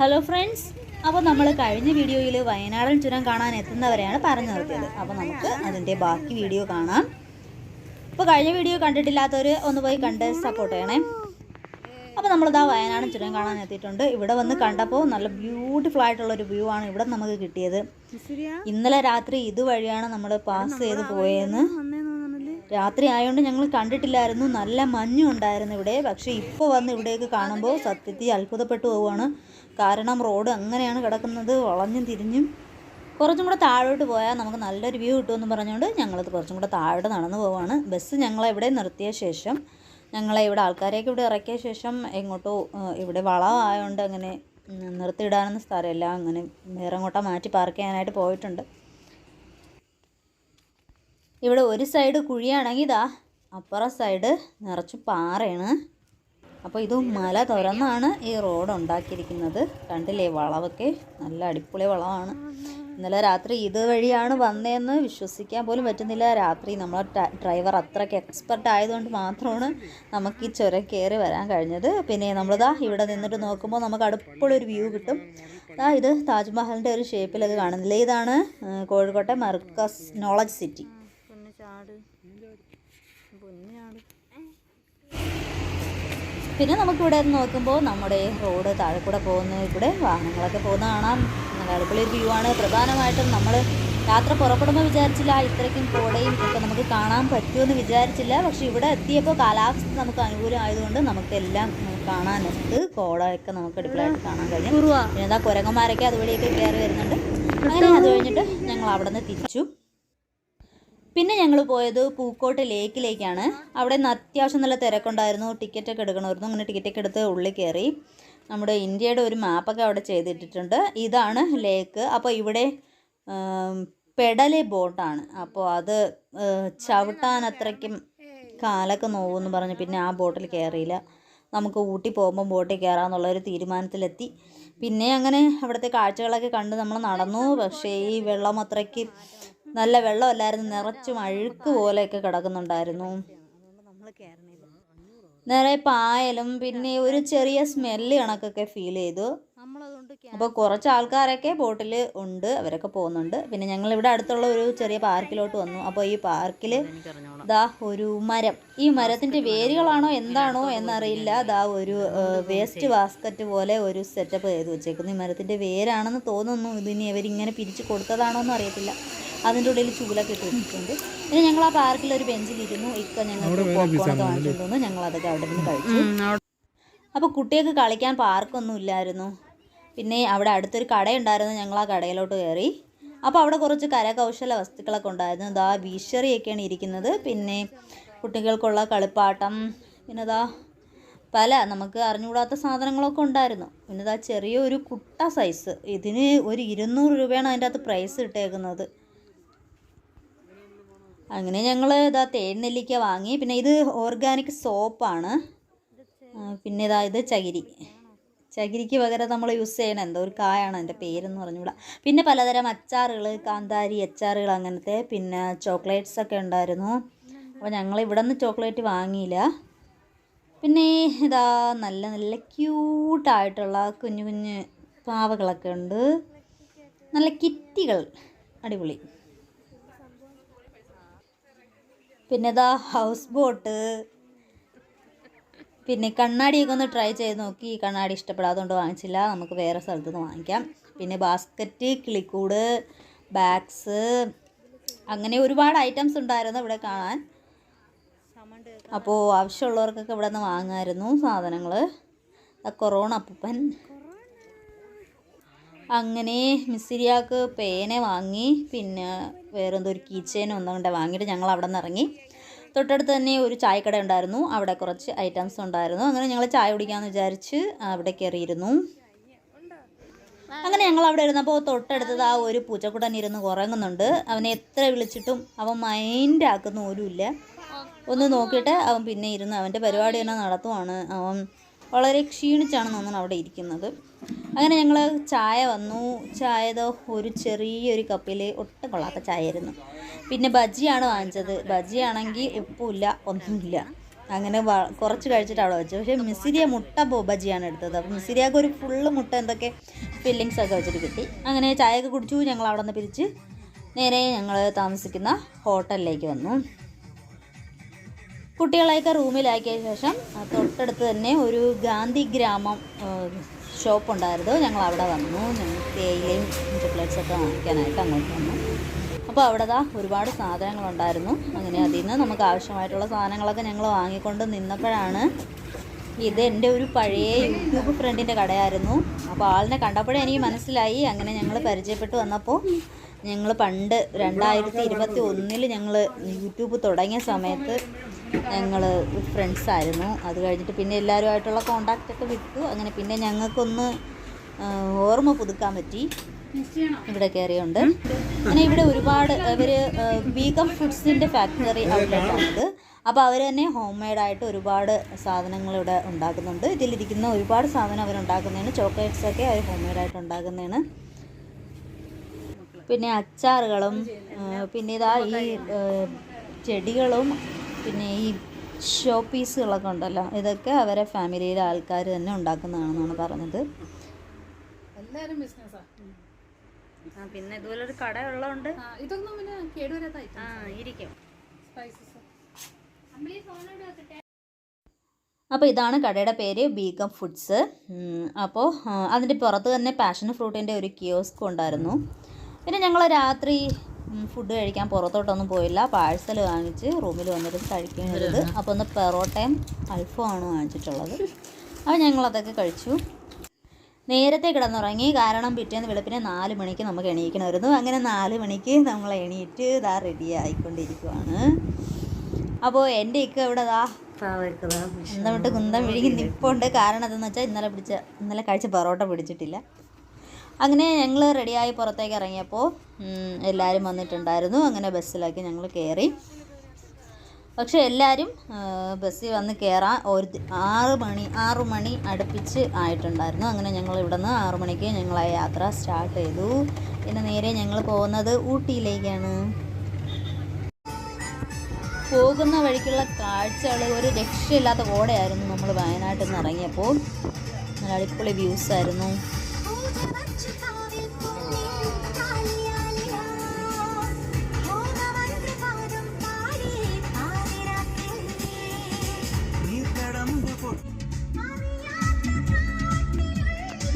Hello friends അപ്പോൾ നമ്മൾ കഴിഞ്ഞ വീഡിയോയിൽ വയനാടൻ ചുരം കാണാൻ എത്തുന്നവരെയാണ് പറഞ്ഞു നിർത്തിയത്. അപ്പോൾ നമുക്ക് അതിന്റെ ബാക്കി വീഡിയോ കാണാം. അപ്പോൾ കഴിഞ്ഞ വീഡിയോ കണ്ടിട്ടില്ലാത്തവർ ഒന്ന് പോയി കണ്ട് സപ്പോർട്ട് ചെയ്യണേ. അപ്പോൾ നമ്മളിതാ വയനാടൻ ചുരം കാണാൻ എത്തിയിട്ടുണ്ട്. ഇവിടെ വന്ന് കണ്ടപ്പോൾ നല്ല ബ്യൂട്ടിഫുൾ ആയിട്ടുള്ളൊരു വ്യൂ ആണ് ഇവിടെ നമുക്ക് കിട്ടിയത്. ഇന്നലെ രാത്രി ഇതുവഴിയാണ് നമ്മൾ പാസ് ചെയ്ത് പോയതെന്ന് രാത്രി ആയതുകൊണ്ട് ഞങ്ങൾ കണ്ടിട്ടില്ലായിരുന്നു. നല്ല മഞ്ഞുണ്ടായിരുന്നു ഇവിടെ. പക്ഷേ ഇപ്പോൾ വന്ന് ഇവിടേക്ക് കാണുമ്പോൾ സത്യത്തിൽ അത്ഭുതപ്പെട്ടു പോവുകയാണ് കാരണം റോഡ് അങ്ങനെയാണ് കിടക്കുന്നത്. വളഞ്ഞും തിരിഞ്ഞും. കുറച്ചും കൂടെ താഴോട്ട് പോയാൽ നമുക്ക് നല്ലൊരു വ്യൂ കിട്ടുമെന്ന് പറഞ്ഞുകൊണ്ട് ഞങ്ങളത് കുറച്ചും കൂടെ താഴോട്ട് നടന്നു പോവാണ്. ബസ് ഞങ്ങളെ ഇവിടെ നിർത്തിയ ശേഷം ഞങ്ങളെ ഇവിടെ ആൾക്കാരെയൊക്കെ ഇവിടെ ഇറക്കിയ ശേഷം എങ്ങോട്ടോ ഇവിടെ വളമായതുകൊണ്ട് അങ്ങനെ നിർത്തിയിടാനൊന്നും സ്ഥലമില്ല അങ്ങനെ വേറെ അങ്ങോട്ടാ മാറ്റി പാർക്ക് ചെയ്യാനായിട്ട് പോയിട്ടുണ്ട്. ഇവിടെ ഒരു സൈഡ് കുഴിയാണെങ്കിൽ ഇതാ അപ്പുറ സൈഡ് നിറച്ച് പാറയാണ്. അപ്പോൾ ഇത് മല തുറന്നാണ് ഈ റോഡ് ഉണ്ടാക്കിയിരിക്കുന്നത്. കണ്ടില്ലേ വളവൊക്കെ നല്ല അടിപൊളി വളമാണ് ഇന്നലെ രാത്രി ഇതുവഴിയാണ് വന്നതെന്ന് വിശ്വസിക്കാൻ പോലും പറ്റുന്നില്ല. രാത്രി നമ്മളെ ഡ്രൈവർ അത്രയ്ക്ക് എക്സ്പെർട്ട് ആയതുകൊണ്ട് മാത്രമാണ് നമുക്ക് ഈ ചുരം കയറി വരാൻ കഴിഞ്ഞത്. പിന്നെ നമ്മളിതാ ഇവിടെ നിന്നിട്ട് നോക്കുമ്പോൾ നമുക്ക് അടുപ്പുള്ളൊരു വ്യൂ കിട്ടും. ദാ ഇത് താജ്മഹലിന്റെ ഒരു ഷേപ്പിലത് കാണുന്നില്ലേ? ഇതാണ് കോഴിക്കോട്ടെ മർക്കസ് നോളജ് സിറ്റി. പിന്നെ നമുക്കിവിടെ നോക്കുമ്പോൾ നമ്മുടെ റോഡ് താഴെ കൂടെ പോകുന്ന ഇവിടെ വാഹനങ്ങളൊക്കെ പോകുന്ന കാണാം. നല്ല അടിപൊളി വ്യൂ ആണ്. പ്രധാനമായിട്ടും നമ്മൾ യാത്ര പുറപ്പെടുമ്പോൾ വിചാരിച്ചില്ല ഇത്രയ്ക്കും കോടയും ഒക്കെ നമുക്ക് കാണാൻ പറ്റുമെന്ന് വിചാരിച്ചില്ല. പക്ഷെ ഇവിടെ എത്തിയപ്പോൾ കാലാവസ്ഥ നമുക്ക് അനുകൂലമായതുകൊണ്ട് നമുക്ക് എല്ലാം കാണാനുണ്ട്. കോടയൊക്കെ നമുക്ക് അടിപൊളിയായിട്ട് കാണാൻ കഴിയും. പിന്നെ എന്താ കുരങ്ങന്മാരൊക്കെ അതുവഴിയൊക്കെ കയറി വരുന്നുണ്ട്. അങ്ങനെ അത് കഴിഞ്ഞിട്ട് ഞങ്ങൾ അവിടെ നിന്ന് തിരിച്ചു. പിന്നെ ഞങ്ങൾ പോയത് പൂക്കോട്ട് ലേക്കിലേക്കാണ്. അവിടെ നിന്ന് അത്യാവശ്യം നല്ല തിരക്കുണ്ടായിരുന്നു. ടിക്കറ്റൊക്കെ എടുക്കണമായിരുന്നു. അങ്ങനെ ടിക്കറ്റൊക്കെ എടുത്ത് ഉള്ളിൽ കയറി. നമ്മുടെ ഇന്ത്യയുടെ ഒരു മാപ്പൊക്കെ അവിടെ ചെയ്തിട്ടിട്ടുണ്ട്. ഇതാണ് ലേക്ക്. അപ്പോൾ ഇവിടെ പെടൽ ബോട്ടാണ്. അപ്പോൾ അത് ചവിട്ടാൻ അത്രയ്ക്കും കാലൊക്കെ നോവെന്ന് പറഞ്ഞ്. പിന്നെ ആ ബോട്ടിൽ കയറിയില്ല. നമുക്ക് ഊട്ടി പോകുമ്പോൾ ബോട്ടിൽ കയറാമെന്നുള്ളൊരു തീരുമാനത്തിലെത്തി. പിന്നെ അങ്ങനെ അവിടുത്തെ കാഴ്ചകളൊക്കെ കണ്ട് നമ്മൾ നടന്നു. പക്ഷേ ഈ വെള്ളം അത്രയ്ക്ക് നല്ല വെള്ളമല്ലായിരുന്നു നിറച്ചും അഴുക്ക് പോലെയൊക്കെ കിടക്കുന്നുണ്ടായിരുന്നു. നിറയെ പായലും പിന്നെ ഒരു ചെറിയ സ്മെല്ല് കണക്കൊക്കെ ഫീൽ ചെയ്തു. അപ്പോൾ കുറച്ച് ആൾക്കാരൊക്കെ ബോട്ടിൽ ഉണ്ട് അവരൊക്കെ പോകുന്നുണ്ട്. പിന്നെ ഞങ്ങൾ ഇവിടെ അടുത്തുള്ള ഒരു ചെറിയ പാർക്കിലോട്ട് വന്നു. അപ്പോൾ ഈ പാർക്കിൽ ദാ ഒരു മരം. ഈ മരത്തിന്റെ വേരുകളാണോ എന്താണോ എന്നറിയില്ല. ദാ ഒരു വേസ്റ്റ് ബാസ്ക്കറ്റ് പോലെ ഒരു സെറ്റപ്പ് ചെയ്തു വെച്ചേക്കുന്നു. ഈ മരത്തിന്റെ വേരാണെന്ന് തോന്നുന്നു. ഇതിനി അവരിങ്ങനെ പിരിച്ചു കൊടുത്തതാണോ എന്ന് അറിയത്തില്ല. അതിന്റെ ഉള്ളിൽ ചൂലൊക്കെ ഇട്ട് വെച്ചിട്ടുണ്ട്. പിന്നെ ഞങ്ങൾ ആ പാർക്കിൽ ഒരു ബെഞ്ചിലിരുന്നു. ഇക്ക ഞങ്ങൾക്ക് പോപ്കോണൊക്കെ വാങ്ങിച്ചിട്ട് ഞങ്ങൾ അതൊക്കെ അവിടെ നിന്ന് കഴിച്ചു. അപ്പോൾ കുട്ടികൾക്ക് കളിക്കാൻ പാർക്കൊന്നും ഇല്ലായിരുന്നു. പിന്നെ അവിടെ അടുത്തൊരു കടയുണ്ടായിരുന്നു. ഞങ്ങൾ ആ കടയിലോട്ട് കയറി. അപ്പോൾ അവിടെ കുറച്ച് കരകൗശല വസ്തുക്കളൊക്കെ ഉണ്ടായിരുന്നു. ദാ വീശറിയൊക്കെയാണ് ഇരിക്കുന്നത്. പിന്നെ കുട്ടികൾക്കുള്ള കളിപ്പാട്ടം. പിന്നെ ദാ പല നമുക്ക് അറിഞ്ഞുകൂടാത്ത സാധനങ്ങളൊക്കെ ഉണ്ടായിരുന്നു. പിന്നെ ദാ ചെറിയൊരു കുട്ട സൈസ് ഇതിന് ഒരു ഇരുന്നൂറ് രൂപയാണ് അതിന്റെ അകത്ത് പ്രൈസ് ഇട്ടേക്കുന്നത്. അങ്ങനെ ഞങ്ങൾ ഇതാ തേൻ നെല്ലിക്ക വാങ്ങി. പിന്നെ ഇത് ഓർഗാനിക് സോപ്പാണ് പിന്നെ ഇതാ ഇത് ചകിരി. ചകിരിക്ക് പകരം നമ്മൾ യൂസ് ചെയ്യണം. എന്തോ ഒരു കായാണ് അതിന്റെ പേരെന്ന് പറഞ്ഞുകൂടാ പിന്നെ പലതരം അച്ചാറുകൾ കാന്താരി അച്ചാറുകൾ അങ്ങനത്തെ പിന്നെ ചോക്ലേറ്റ്സ് ഒക്കെ ഉണ്ടായിരുന്നു. അപ്പോൾ ഞങ്ങൾ ഇവിടെ നിന്ന് ചോക്ലേറ്റ് വാങ്ങിയില്ല. പിന്നെ ഇതാ നല്ല നല്ല ക്യൂട്ടായിട്ടുള്ള കുഞ്ഞു കുഞ്ഞ് പാവകളൊക്കെ ഉണ്ട്. നല്ല കിറ്റികൾ. അടിപൊളി. പിന്നെ ഇതാ ഹൗസ് ബോട്ട് പിന്നെ കണ്ണാടിയൊക്കെ ഒന്ന് ട്രൈ ചെയ്ത് നോക്കി. ഈ കണ്ണാടി ഇഷ്ടപ്പെടാത്തതുകൊണ്ട് വാങ്ങിച്ചില്ല. നമുക്ക് വേറെ സ്ഥലത്ത് നിന്ന് വാങ്ങിക്കാം. പിന്നെ ബാസ്ക്കറ്റ് കിളിക്കൂട് ബാഗ്സ് അങ്ങനെ ഒരുപാട് ഐറ്റംസ് ഉണ്ടായിരുന്നു ഇവിടെ കാണാൻ. അപ്പോൾ ആവശ്യമുള്ളവർക്കൊക്കെ ഇവിടെ നിന്ന് വാങ്ങാമായിരുന്നു സാധനങ്ങൾ കൊറോണ അപ്പൂപ്പൻ. അങ്ങനെ മിസ്സിരിയാക്ക് പേന വാങ്ങി. പിന്നെ വേറെന്തോ ഒരു കീച്ചേനും ഒന്നും കൊണ്ട് വാങ്ങിയിട്ട് ഞങ്ങൾ അവിടെ നിന്ന് ഇറങ്ങി. തൊട്ടടുത്ത് തന്നെ ഒരു ചായക്കട ഉണ്ടായിരുന്നു. അവിടെ കുറച്ച് ഐറ്റംസ് ഉണ്ടായിരുന്നു. അങ്ങനെ ഞങ്ങൾ ചായ കുടിക്കാമെന്ന് വിചാരിച്ച് അവിടെ കയറിയിരുന്നു അങ്ങനെ ഞങ്ങൾ അവിടെ ഇരുന്നപ്പോൾ തൊട്ടടുത്തത് ആ ഒരു പൂച്ചക്കുട്ടൻ ഇരുന്ന് ഉറങ്ങുന്നുണ്ട്. അവനെ എത്ര വിളിച്ചിട്ടും അവൻ മൈൻഡ് ആക്കുന്ന പോലുമില്ല ഒന്ന് നോക്കിയിട്ട് അവൻ പിന്നെ ഇരുന്ന് അവന്റെ പരിപാടി തന്നെ നടത്തുവാണ്. അവൻ വളരെ ക്ഷീണിച്ചാണ് നമ്മൾ അവിടെ ഇരിക്കുന്നത്. അങ്ങനെ ഞങ്ങൾ ചായ വന്നു. ചായത് ഒരു ചെറിയൊരു കപ്പിൽ ഒട്ടും കൊള്ളാത്ത ചായ ആയിരുന്നു പിന്നെ ബജിയാണ് വാങ്ങിച്ചത്. ബജിയാണെങ്കിൽ ഉപ്പുമില്ല ഒന്നുമില്ല അങ്ങനെ കുറച്ച് കഴിച്ചിട്ട് അവിടെ വെച്ചു. പക്ഷേ മിസിരിയ മുട്ട ബജിയാണ് എടുത്തത്. അപ്പോൾ മിസിരിയാക്ക് ഒരു ഫുള്ള് മുട്ട എന്തൊക്കെ ഫില്ലിങ്സ് ഒക്കെ വെച്ചിട്ട് കിട്ടി. അങ്ങനെ ചായയൊക്കെ കുടിച്ചു. ഞങ്ങൾ അവിടെ നിന്ന് പിരിച്ച് നേരെ ഞങ്ങൾ താമസിക്കുന്ന ഹോട്ടലിലേക്ക് വന്നു. കുട്ടികളെയൊക്കെ റൂമിലാക്കിയ ശേഷം തൊട്ടടുത്ത് തന്നെ ഒരു ഗാന്ധി ഗ്രാമം ഷോപ്പ് ഉണ്ടായിരുന്നു ഞങ്ങൾ അവിടെ വന്നു ഞങ്ങൾ തേയിലയും ചോക്ലേറ്റ്സൊക്കെ വാങ്ങിക്കാനായിട്ട് അങ്ങോട്ട് വന്നു. അപ്പോൾ അവിടെ ദാ ഒരുപാട് സാധനങ്ങളുണ്ടായിരുന്നു. അങ്ങനെ അതിൽ നിന്ന് നമുക്ക് ആവശ്യമായിട്ടുള്ള സാധനങ്ങളൊക്കെ ഞങ്ങൾ വാങ്ങിക്കൊണ്ട് നിന്നപ്പോഴാണ് ഇത് എന്റെ ഒരു പഴയ യൂട്യൂബ് ഫ്രണ്ടിന്റെ കടയായിരുന്നു. അപ്പോൾ ആളിനെ കണ്ടപ്പോഴേ എനിക്ക് മനസ്സിലായി. അങ്ങനെ ഞങ്ങൾ പരിചയപ്പെട്ട് വന്നപ്പോൾ ഞങ്ങൾ പണ്ട് രണ്ടായിരത്തി ഇരുപത്തി ഒന്നിൽ ഞങ്ങൾ യൂട്യൂബ് തുടങ്ങിയ സമയത്ത് ഞങ്ങൾ ഫ്രണ്ട്സായിരുന്നു അത് കഴിഞ്ഞിട്ട് പിന്നെ എല്ലാവരുമായിട്ടുള്ള കോണ്ടാക്റ്റ് ഒക്കെ വിട്ടു. അങ്ങനെ പിന്നെ ഞങ്ങൾക്കൊന്ന് ഓർമ്മ പുതുക്കാൻ പറ്റി. ഇവിടെ കയറിയുണ്ട്. അങ്ങനെ ഇവിടെ ഒരുപാട് ഇവർ വീഗം ഫുഡ്സിന്റെ ഫാക്ടറി ഔട്ട്ലെറ്റാണിത് അപ്പോൾ അവർ തന്നെ ഹോം മെയ്ഡായിട്ട് ഒരുപാട് സാധനങ്ങൾ ഇവിടെ ഉണ്ടാക്കുന്നുണ്ട്. ഇതിലിരിക്കുന്ന ഒരുപാട് സാധനം അവരുണ്ടാക്കുന്നതാണ് ചോക്ലേറ്റ്സൊക്കെ അവർ ഹോം മെയ്ഡായിട്ട് ഉണ്ടാക്കുന്നതാണ്. പിന്നെ അച്ചാറുകളും പിന്നെ ഇതാ ഈ ചെടികളും പിന്നെ ഈ ഷോ പീസുകളൊക്കെ ഉണ്ടല്ലോ ഇതൊക്കെ അവരെ ഫാമിലിയിലെ ആൾക്കാർ തന്നെ ഉണ്ടാക്കുന്നതാണെന്നാണ് പറഞ്ഞത്. എല്ലാരും ബിസിനസ്സാ പിന്നെ ഇതുപോലെ ഒരു കട ഉള്ളതുകൊണ്ട് ഇതൊന്നും പിന്നെ കേടുവരാത്ത ആ ഇരിക്കും. സ്പൈസസ് അപ്പോൾ ഇതാണ് കടയുടെ പേര് ബീഗം ഫുഡ്സ് അപ്പോൾ അതിന്റെ പുറത്ത് തന്നെ പാഷൻ ഫ്രൂട്ടിന്റെ ഒരു കിയോസ്ക് ഉണ്ടായിരുന്നു. പിന്നെ ഞങ്ങൾ രാത്രി ഫുഡ് കഴിക്കാൻ പുറത്തോട്ടൊന്നും പോയില്ല. പാഴ്സൽ വാങ്ങിച്ച് റൂമിൽ വന്നിട്ട് കഴിക്കുന്നത് അപ്പോൾ ഒന്ന് പെറോട്ടയും അൽഫമാണ് വാങ്ങിച്ചിട്ടുള്ളത്. അപ്പോൾ ഞങ്ങളതൊക്കെ കഴിച്ചു. നേരത്തെ കിടന്നുറങ്ങി കാരണം പിറ്റേന്ന് വെളുപ്പിനെ നാല് മണിക്ക് നമുക്ക് എണീക്കണമായിരുന്നു. അങ്ങനെ നാല് മണിക്ക് നമ്മൾ എണീറ്റ് ഇതാ റെഡി ആയിക്കൊണ്ടിരിക്കുവാണ്. അപ്പോൾ എന്റെ ഇക്ക ഇവിടെ ദാ എന്നിട്ട് കുന്തം വിഴുങ്ങി നിപ്പുണ്ട്. കാരണം അതെന്ന് വെച്ചാൽ ഇന്നലെ പിടിച്ച ഇന്നലെ കഴിച്ച പൊറോട്ട പിടിച്ചിട്ടില്ല. അങ്ങനെ ഞങ്ങൾ റെഡിയായി പുറത്തേക്ക് ഇറങ്ങിയപ്പോൾ എല്ലാവരും വന്നിട്ടുണ്ടായിരുന്നു. അങ്ങനെ ബസ്സിലാക്കി ഞങ്ങൾ കയറി പക്ഷേ എല്ലാവരും ബസ്സിൽ വന്ന് കയറാൻ ഒരു ആറ് മണി ആറു മണി അടുപ്പിച്ച് ആയിട്ടുണ്ടായിരുന്നു. അങ്ങനെ ഞങ്ങൾ ഇവിടെ നിന്ന് ആറു മണിക്ക് ഞങ്ങൾ ആ യാത്ര സ്റ്റാർട്ട് ചെയ്തു. പിന്നെ നേരെ ഞങ്ങൾ പോകുന്നത് ഊട്ടിയിലേക്കാണ്. പോകുന്ന വഴിക്കുള്ള കാഴ്ചകൾ ഒരു രക്ഷയില്ലാത്ത കോടയായിരുന്നു നമ്മൾ വയനാട്ടിൽ നിന്ന് ഇറങ്ങിയപ്പോൾ നല്ല അടിപൊളി വ്യൂസ് ആയിരുന്നു.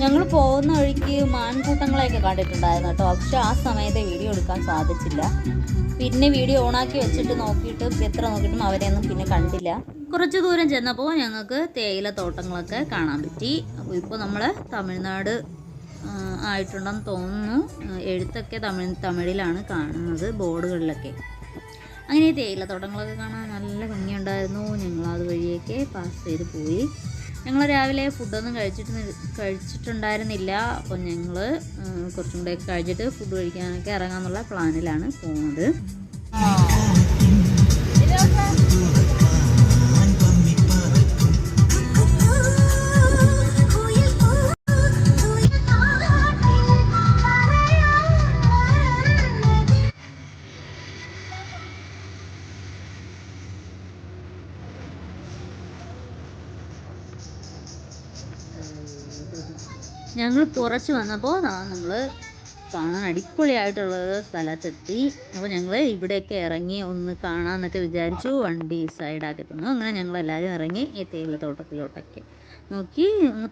ഞങ്ങൾ പോകുന്ന വഴിക്ക് മാൻകൂട്ടങ്ങളെയൊക്കെ കണ്ടിട്ടുണ്ടായിരുന്നു കേട്ടോ. പക്ഷെ ആ സമയത്ത് വീഡിയോ എടുക്കാൻ സാധിച്ചില്ല. പിന്നെ വീഡിയോ ഓണാക്കി വെച്ചിട്ട് നോക്കിയിട്ട് എത്ര നോക്കിയിട്ടും അവരെയൊന്നും പിന്നെ കണ്ടില്ല. കുറച്ച് ദൂരം ചെന്നപ്പോൾ ഞങ്ങൾക്ക് തേയില തോട്ടങ്ങളൊക്കെ കാണാൻ പറ്റി. അപ്പോൾ ഇപ്പോൾ നമ്മൾ തമിഴ്നാട് ആയിട്ടുണ്ടെന്ന് തോന്നുന്നു. എഴുത്തൊക്കെ തമിഴ് തമിഴിലാണ് കാണുന്നത് ബോർഡുകളിലൊക്കെ. അങ്ങനെ തേയില തേയിലത്തോട്ടങ്ങളൊക്കെ കാണാൻ നല്ല ഭംഗിയുണ്ടായിരുന്നു. ഞങ്ങൾ അതുവഴിയൊക്കെ പാസ് ചെയ്ത് പോയി. ഞങ്ങൾ രാവിലെ ഫുഡൊന്നും കഴിച്ചിട്ട് കഴിച്ചിട്ടുണ്ടായിരുന്നില്ല. അപ്പോൾ ഞങ്ങൾ കുറച്ചും കൂടെ കഴിച്ചിട്ട് ഫുഡ് കഴിക്കാനൊക്കെ ഇറങ്ങാമെന്നുള്ള പ്ലാനിലാണ് പോകുന്നത് ഞങ്ങൾ കുറച്ച് വന്നപ്പോൾ നമ്മൾ കാണാൻ അടിപൊളിയായിട്ടുള്ള സ്ഥലത്തെത്തി. അപ്പോൾ ഞങ്ങൾ ഇവിടെയൊക്കെ ഇറങ്ങി ഒന്ന് കാണാമെന്നൊക്കെ വിചാരിച്ചു വണ്ടി സൈഡാക്കി തന്നു അങ്ങനെ ഞങ്ങൾ എല്ലാവരും ഇറങ്ങി ഈ തേയിലത്തോട്ടത്തിലോട്ടൊക്കെ നോക്കി.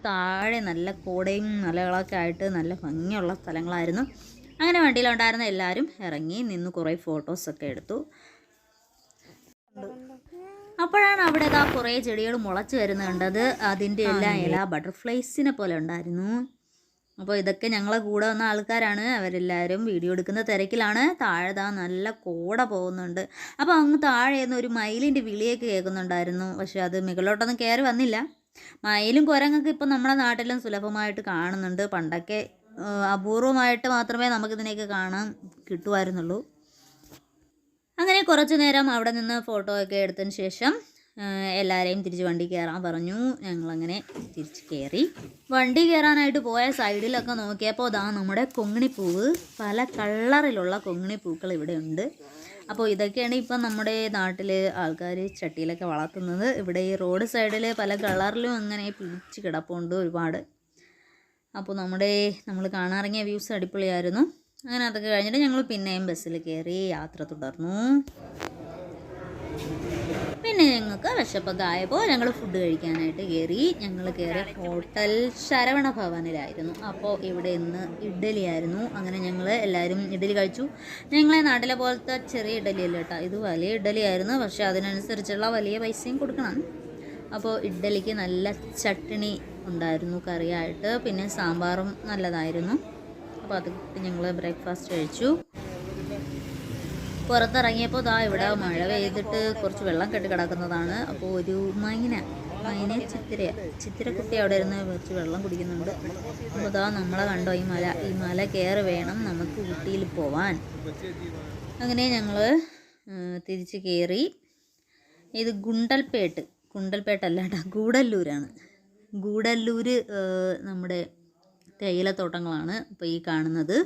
താഴെ നല്ല കോടയും മലകളൊക്കെ ആയിട്ട് നല്ല ഭംഗിയുള്ള സ്ഥലങ്ങളായിരുന്നു. അങ്ങനെ വണ്ടിയിലുണ്ടായിരുന്ന എല്ലാവരും ഇറങ്ങി നിന്ന് കുറേ ഫോട്ടോസൊക്കെ എടുത്തു. അപ്പോഴാണ് അവിടെ ഇതാ കുറേ ചെടികൾ മുളച്ച് വരുന്നത് കണ്ടത്. അതിന്റെ എല്ലാം ഇല ബട്ടർഫ്ലൈസിനെ പോലെ ഉണ്ടായിരുന്നു. അപ്പോൾ ഇതൊക്കെ ഞങ്ങളെ കൂടെ വന്ന ആൾക്കാരാണ്. അവരെല്ലാവരും വീഡിയോ എടുക്കുന്ന തിരക്കിലാണ്. താഴെ താ നല്ല കോട പോകുന്നുണ്ട്. അപ്പോൾ അങ്ങ് താഴെ നിന്ന് ഒരു മയിലിന്റെ വിളിയൊക്കെ കേൾക്കുന്നുണ്ടായിരുന്നു. പക്ഷേ അത് മുകളിലോട്ടൊന്നും കയറി വന്നില്ല. മയിലും കുരങ്ങൊക്കെ ഇപ്പം നമ്മുടെ നാട്ടിലും സുലഭമായിട്ട് കാണുന്നുണ്ട്. പണ്ടൊക്കെ അപൂർവമായിട്ട് മാത്രമേ നമുക്കിതിനെയൊക്കെ കാണാൻ കിട്ടുമായിരുന്നുള്ളൂ അങ്ങനെ കുറച്ചു നേരം അവിടെ നിന്ന് ഫോട്ടോ ഒക്കെ എടുത്തതിന് ശേഷം എല്ലാവരെയും തിരിച്ച് വണ്ടി കയറാൻ പറഞ്ഞു. ഞങ്ങളങ്ങനെ തിരിച്ച് കയറി. വണ്ടി കയറാനായിട്ട് പോയ സൈഡിലൊക്കെ നോക്കിയപ്പോൾ ഇതാ നമ്മുടെ കൊങ്ങിണിപ്പൂവ്. പല കളറിലുള്ള കൊങ്ങിണിപ്പൂക്കൾ ഇവിടെ ഉണ്ട് അപ്പോൾ ഇതൊക്കെയാണ് ഇപ്പം നമ്മുടെ നാട്ടിൽ ആൾക്കാർ ചട്ടിയിലൊക്കെ വളർത്തുന്നത്. ഇവിടെ ഈ റോഡ് സൈഡിൽ പല കളറിലും അങ്ങനെ പിടിച്ച് കിടപ്പുണ്ട് ഒരുപാട്. അപ്പോൾ നമ്മുടെ നമ്മൾ കാണാറിങ്ങിയ വ്യൂസ് അടിപൊളിയായിരുന്നു. അങ്ങനെ അതൊക്കെ കഴിഞ്ഞിട്ട് ഞങ്ങൾ പിന്നെയും ബസ്സിൽ കയറി യാത്ര തുടർന്നു. പിന്നെ ഞങ്ങൾക്ക് വിശപ്പൊക്കെ ഞങ്ങൾ ഫുഡ് കഴിക്കാനായിട്ട് കയറി. ഞങ്ങൾ കയറി ഹോട്ടൽ ശരവണ ഭവനിലായിരുന്നു. അപ്പോൾ ഇവിടെ ഇന്ന് ഇഡ്ഡലിയായിരുന്നു. അങ്ങനെ ഞങ്ങൾ എല്ലാവരും ഇഡ്ഡലി കഴിച്ചു. ഞങ്ങളെ നാട്ടിലെ പോലത്തെ ചെറിയ ഇഡ്ഡലി അല്ല കേട്ടോ. ഇത് വലിയ ഇഡ്ഡലി ആയിരുന്നു പക്ഷേ അതിനനുസരിച്ചുള്ള വലിയ പൈസയും കൊടുക്കണം. അപ്പോൾ ഇഡ്ഡലിക്ക് നല്ല ചട്ടിണി ഉണ്ടായിരുന്നു കറിയായിട്ട്. പിന്നെ സാമ്പാറും നല്ലതായിരുന്നു. അപ്പോൾ അത് ഞങ്ങൾ ബ്രേക്ക്ഫാസ്റ്റ് കഴിച്ചു. പുറത്തിറങ്ങിയപ്പോൾ ദാ ഇവിടെ മഴ പെയ്തിട്ട് കുറച്ച് വെള്ളം കെട്ടി കിടക്കുന്നതാണ്. അപ്പോൾ ഒരു മൈന മൈന ചിത്തിര ചിത്തിരക്കുട്ടി അവിടെ ഇരുന്ന് കുറച്ച് വെള്ളം കുടിക്കുന്നുണ്ട്. അപ്പോൾ ദാ നമ്മളെ കണ്ടോ ഈ മല ഈ മല കയറി വേണം നമുക്ക് ഊട്ടിയിൽ പോവാൻ. അങ്ങനെ ഞങ്ങൾ തിരിച്ച് കയറി ഇത് ഗുണ്ടൽപേട്ട് ഗുണ്ടൽപേട്ടല്ല കേട്ടോ ഗൂഡല്ലൂരാണ് ഗൂഡല്ലൂർ നമ്മുടെ തേയിലത്തോട്ടങ്ങളാണ് ഇപ്പോൾ ഈ കാണുന്നത്.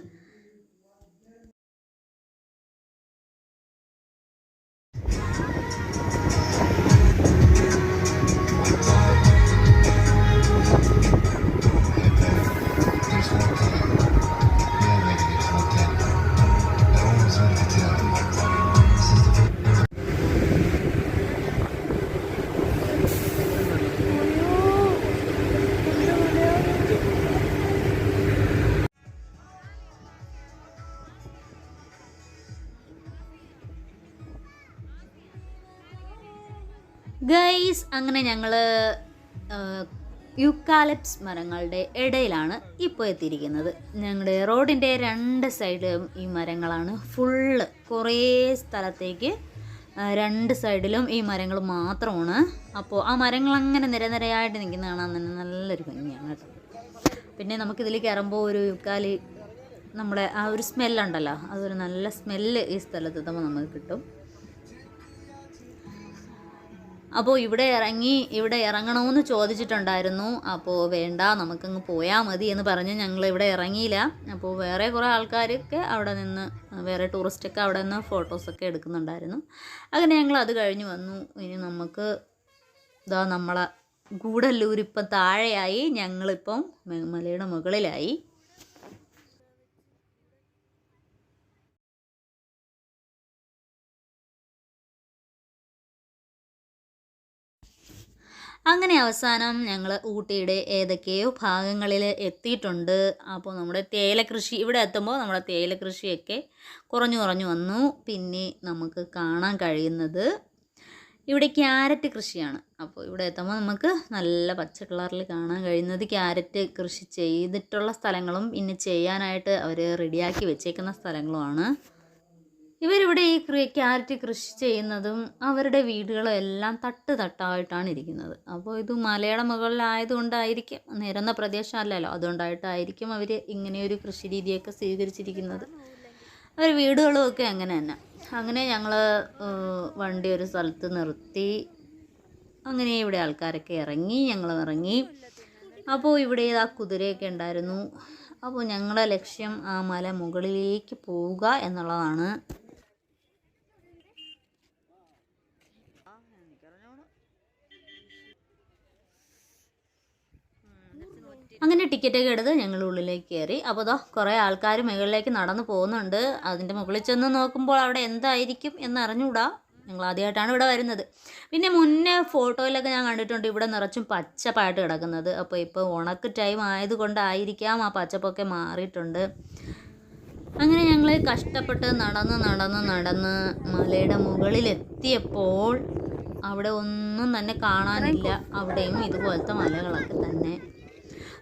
അങ്ങനെ ഞങ്ങൾ യുക്കാലിപ്സ് മരങ്ങളുടെ ഇടയിലാണ് ഇപ്പോൾ എത്തിയിരിക്കുന്നത്. ഞങ്ങളുടെ റോഡിന്റെ രണ്ട് സൈഡിലും ഈ മരങ്ങളാണ്. ഫുള്ള് കുറേ സ്ഥലത്തേക്ക് രണ്ട് സൈഡിലും ഈ മരങ്ങൾ മാത്രമാണ്. അപ്പോൾ ആ മരങ്ങൾ അങ്ങനെ നിരനിരയായിട്ട് നിൽക്കുന്ന കാണാൻ തന്നെ നല്ലൊരു ഭംഗിയാണ് കേട്ടോ. പിന്നെ നമുക്കിതിൽ കയറുമ്പോൾ ഒരു യുക്കാലി നമ്മുടെ ആ ഒരു സ്മെല്ലുണ്ടല്ലോ. അതൊരു നല്ല സ്മെല്ല് ഈ സ്ഥലത്ത് എത്തുമ്പോൾ നമുക്ക് കിട്ടും. അപ്പോൾ ഇവിടെ ഇറങ്ങി ഇവിടെ ഇറങ്ങണമെന്ന് ചോദിച്ചിട്ടുണ്ടായിരുന്നു. അപ്പോൾ വേണ്ട നമുക്കങ്ങ് പോയാൽ മതി എന്ന് പറഞ്ഞ് ഞങ്ങൾ ഇവിടെ ഇറങ്ങിയില്ല. അപ്പോൾ വേറെ കുറേ ആൾക്കാരൊക്കെ അവിടെ നിന്ന് വേറെ ടൂറിസ്റ്റൊക്കെ അവിടെ നിന്ന് ഫോട്ടോസൊക്കെ എടുക്കുന്നുണ്ടായിരുന്നു. അങ്ങനെ ഞങ്ങൾ അത് കഴിഞ്ഞ് വന്നു. ഇനി നമുക്ക് ഇതാ നമ്മളെ ഗൂഡല്ലൂർ ഇപ്പം താഴെയായി ഞങ്ങളിപ്പം മലയുടെ മുകളിലായി. അങ്ങനെ അവസാനം ഞങ്ങൾ ഊട്ടിയുടെ ഏതൊക്കെയോ ഭാഗങ്ങളിൽ എത്തിയിട്ടുണ്ട്. അപ്പോൾ നമ്മുടെ തേയില കൃഷി ഇവിടെ എത്തുമ്പോൾ നമ്മുടെ തേയില കൃഷിയൊക്കെ കുറഞ്ഞു കുറഞ്ഞു വന്നു. പിന്നെ നമുക്ക് കാണാൻ കഴിയുന്നത് ഇവിടെ ക്യാരറ്റ് കൃഷിയാണ്. അപ്പോൾ ഇവിടെ എത്തുമ്പോൾ നമുക്ക് നല്ല പച്ച കളറിൽ കാണാൻ കഴിയുന്നത് ക്യാരറ്റ് കൃഷി ചെയ്തിട്ടുള്ള സ്ഥലങ്ങളും പിന്നെ ചെയ്യാനായിട്ട് അവർ റെഡിയാക്കി വെച്ചേക്കുന്ന സ്ഥലങ്ങളുമാണ്. ഇവരിവിടെ ഈ ക്യാരറ്റ് കൃഷി ചെയ്യുന്നതും അവരുടെ വീടുകളും എല്ലാം തട്ട് തട്ടായിട്ടാണ് ഇരിക്കുന്നത്. അപ്പോൾ ഇത് മലയുടെ മുകളിലായതുകൊണ്ടായിരിക്കും നിരന്ന പ്രദേശമല്ലല്ലോ അതുകൊണ്ടായിട്ടായിരിക്കും അവർ ഇങ്ങനെയൊരു കൃഷി രീതിയൊക്കെ സ്വീകരിച്ചിരിക്കുന്നത്. അവർ വീടുകളും ഒക്കെ അങ്ങനെ തന്നെ. അങ്ങനെ ഞങ്ങൾ വണ്ടി ഒരു സ്ഥലത്ത് നിർത്തി. അങ്ങനെ ഇവിടെ ആൾക്കാരൊക്കെ ഇറങ്ങി ഞങ്ങൾ ഇറങ്ങി. അപ്പോൾ ഇവിടെ ആ കുതിരയൊക്കെ ഉണ്ടായിരുന്നു. അപ്പോൾ ഞങ്ങളുടെ ലക്ഷ്യം ആ മല മുകളിലേക്ക് പോവുക എന്നുള്ളതാണ്. അങ്ങനെ ടിക്കറ്റൊക്കെ എടുത്ത് ഞങ്ങൾ ഉള്ളിലേക്ക് കയറി. അപ്പോൾ അതോ കുറേ ആൾക്കാർ മുകളിലേക്ക് നടന്നു പോകുന്നുണ്ട്. അതിന്റെ മുകളിൽ ചെന്ന് നോക്കുമ്പോൾ അവിടെ എന്തായിരിക്കും എന്ന് അറിഞ്ഞുകൂടാ ഞങ്ങൾ ആദ്യമായിട്ടാണ് ഇവിടെ വരുന്നത്. പിന്നെ മുന്നേ ഫോട്ടോയിലൊക്കെ ഞാൻ കണ്ടിട്ടുണ്ട് ഇവിടെ നിറച്ചും പച്ചപ്പായിട്ട് കിടക്കുന്നത്. അപ്പോൾ ഇപ്പോൾ ഉണക്ക് ടൈം ആയതുകൊണ്ടായിരിക്കാം ആ പച്ചപ്പൊക്കെ മാറിയിട്ടുണ്ട്. അങ്ങനെ ഞങ്ങൾ കഷ്ടപ്പെട്ട് നടന്ന് നടന്ന് നടന്ന് മലയുടെ മുകളിലെത്തിയപ്പോൾ അവിടെ ഒന്നും തന്നെ കാണാനില്ല. അവിടെയും ഇതുപോലത്തെ മലകളൊക്കെ തന്നെ.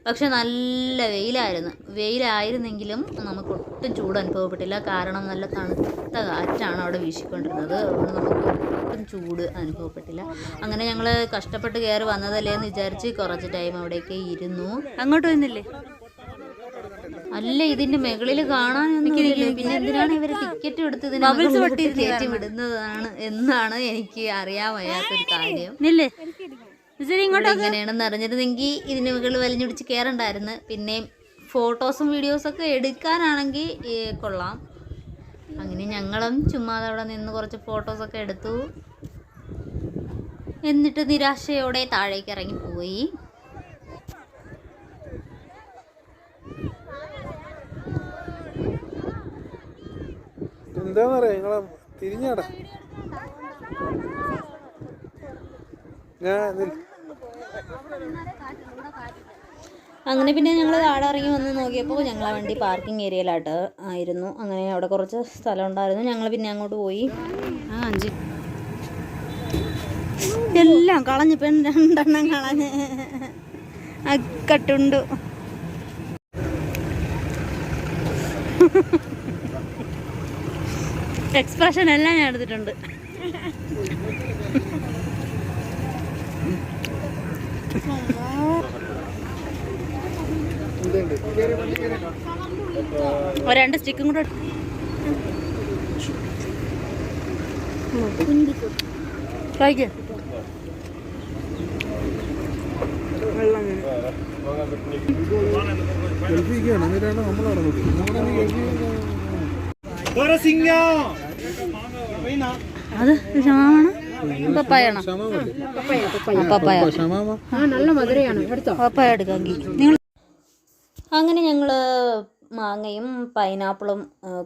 പക്ഷെ നല്ല വെയിലായിരുന്നു. വെയിലായിരുന്നെങ്കിലും നമുക്ക് ഒട്ടും ചൂട് അനുഭവപ്പെട്ടില്ല. കാരണം നല്ല തണുത്ത കാറ്റാണ് അവിടെ വീശിക്കൊണ്ടിരുന്നത്. അതുകൊണ്ട് നമുക്ക് ഒട്ടും ചൂട് അനുഭവപ്പെട്ടില്ല. അങ്ങനെ ഞങ്ങൾ കഷ്ടപ്പെട്ട് കയറി വന്നതല്ലേ എന്ന് വിചാരിച്ച് കുറച്ച് ടൈം അവിടേക്ക് ഇരുന്നു. അങ്ങോട്ട് വന്നില്ലേ? അല്ല ഇതിന്റെ മുകളിൽ കാണാൻ. പിന്നെ എന്തിനാണ് ഇവർ ടിക്കറ്റ് എടുത്ത് ഇതിനെ കയറ്റി വിടുന്നതാണ് എന്നാണ് എനിക്ക് അറിയാൻ വയ്യാത്തൊരു കാര്യം. ഇങ്ങനെയാണെന്ന് അറിഞ്ഞിരുന്നെങ്കിൽ ഇതിന് മുകളിൽ വലിഞ്ഞുടിച്ച് കയറണ്ടായിരുന്നു. പിന്നെ ഫോട്ടോസും വീഡിയോസും ഒക്കെ എടുക്കാനാണെങ്കിൽ കൊള്ളാം. അങ്ങനെ ഞങ്ങളും ചുമ്മാതെ അവിടെ നിന്ന് കുറച്ച് ഫോട്ടോസൊക്കെ എടുത്തു. എന്നിട്ട് നിരാശയോടെ താഴേക്ക് ഇറങ്ങിപ്പോയി പോയി. എന്താന്ന് പറയാ നിങ്ങളെ തിരിഞ്ഞാട ഞാൻ നിൽ- അങ്ങനെ പിന്നെ ഞങ്ങൾ താഴെ ഇറങ്ങി വന്ന് നോക്കിയപ്പോൾ ഞങ്ങളെ വണ്ടി പാർക്കിംഗ് ഏരിയയിലായിട്ട് ആയിരുന്നു. അങ്ങനെ അവിടെ കുറച്ച് സ്ഥലം ഉണ്ടായിരുന്നു. ഞങ്ങൾ പിന്നെ അങ്ങോട്ട് പോയി. ആ അഞ്ച്. എല്ലാം കളഞ്ഞു പെൺ രണ്ടെണ്ണം കളഞ്ഞ്. അക്കട്ടുണ്ട് എക്സ്പ്രഷൻ എല്ലാം ഞാൻ എടുത്തിട്ടുണ്ട് ഒരു രണ്ട് സ്റ്റിക്കും കൂടെ കഴിക്കും. അത് ക്ഷമാമാണ് പപ്പായ. എടുക്കാമെങ്കിൽ നിങ്ങൾ അങ്ങനെ ഞങ്ങൾ മാങ്ങയും പൈനാപ്പിളും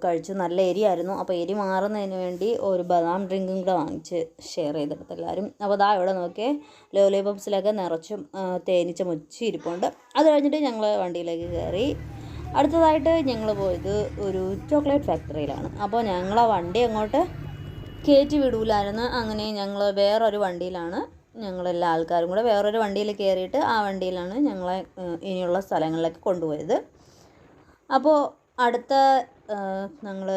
കഴിച്ചു. നല്ല എരി ആയിരുന്നു അപ്പോൾ എരി മാറുന്നതിന് വേണ്ടി ഒരു ബദാം ഡ്രിങ്കും കൂടെ വാങ്ങിച്ച് ഷെയർ ചെയ്തെടുത്ത് എല്ലാവരും. അപ്പോൾ ദാ ഇവിടെ നോക്കിയേ. ലോലിപോപ്സിലൊക്കെ നിറച്ചും തേനിച്ച മുച്ചി ഇരിപ്പുണ്ട്. അത് കഴിഞ്ഞിട്ട് ഞങ്ങൾ വണ്ടിയിലേക്ക് കയറി. അടുത്തതായിട്ട് ഞങ്ങൾ പോയത് ഒരു ചോക്ലേറ്റ് ഫാക്ടറിയിലാണ്. അപ്പോൾ ഞങ്ങൾ ആ വണ്ടി അങ്ങോട്ട് കയറ്റി വിടൂലായിരുന്നു. അങ്ങനെ ഞങ്ങൾ വേറൊരു വണ്ടിയിലാണ് ഞങ്ങളെല്ലാ ആൾക്കാരും കൂടെ വേറൊരു വണ്ടിയിൽ കയറിയിട്ട് ആ വണ്ടിയിലാണ് ഞങ്ങളെ ഇനിയുള്ള സ്ഥലങ്ങളിലേക്ക് കൊണ്ടുപോയത്. അപ്പോൾ അടുത്ത ഞങ്ങൾ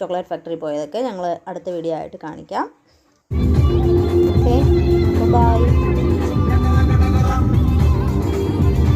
ചോക്ലേറ്റ് ഫാക്ടറി പോയതൊക്കെ ഞങ്ങൾ അടുത്ത വീഡിയോ ആയിട്ട് കാണിക്കാം. ഓക്കെ? ബൈ